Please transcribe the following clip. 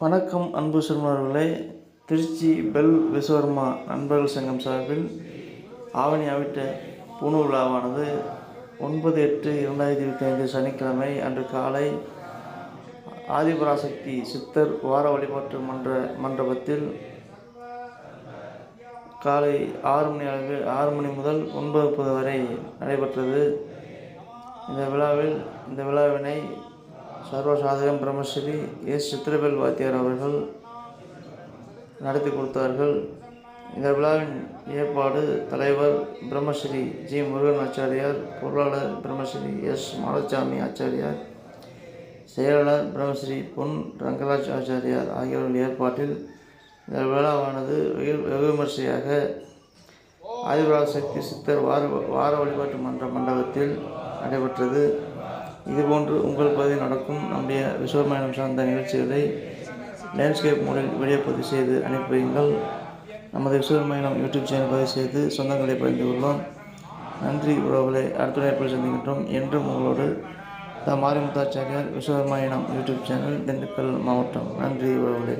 வணக்கம் அன்பு சிறுமர்களே திருச்சி பெல் விஸ்வர்மா நண்பர்கள் சங்கம் சார்பில் ஆவணி அவிட்ட பூணு விழாவானது ஒன்பது எட்டு இரண்டாயிரத்தி இருபத்தி ஐந்து சனிக்கிழமை அன்று காலை ஆதிபராசக்தி சித்தர் வார வழிபாட்டு மன்ற மண்டபத்தில் காலை ஆறு மணி அளவில் ஆறு மணி முதல் ஒன்பது முப்பது வரை நடைபெற்றது. இந்த விழாவில் இந்த விழாவினை சர்வசாதகம் பிரம்மஸ்ரீ எஸ். சித்திரவேல் வாத்தியார் அவர்கள் நடத்தி கொடுத்தார்கள். இந்த விழாவின் ஏற்பாடு தலைவர் பிரம்மஸ்ரீ ஜி. முருகன் ஆச்சாரியார் பொருளாளர் பிரம்மஸ்ரீ எஸ். மாடசாமி ஆச்சாரியார் செயலாளர் பிரம்மஸ்ரீ பொன் ரங்கராஜ் ஆச்சாரியார் ஆகியோரின் ஏற்பாட்டில் இந்த விழாவானது வெகு வெகு விமர்சையாக ஆதிபராசக்தி சித்தர் வார வார வழிபாட்டு மன்ற மண்டபத்தில் நடைபெற்றது. இதுபோன்று உங்கள் பகுதியில் நடக்கும் நம்முடைய விஸ்வமயனம் சார்ந்த நிகழ்ச்சிகளை லேண்ட்ஸ்கேப் மூலம் வீடியோ பதிவு செய்து அனுப்பி வையுங்கள். நமது விஸ்வமயனம் யூடியூப் சேனல் பதிவு செய்து சொந்தங்களை பகிர்ந்து கொள்வோம். நன்றி உறவுகளை அடுத்த நேரத்தில் சந்திக்கின்றோம். என்றும் உங்களோடு the Marimuthachariyar Vishwakarmayanam YouTube channel Dindigul மாவட்டம். நன்றி உறவுகளை.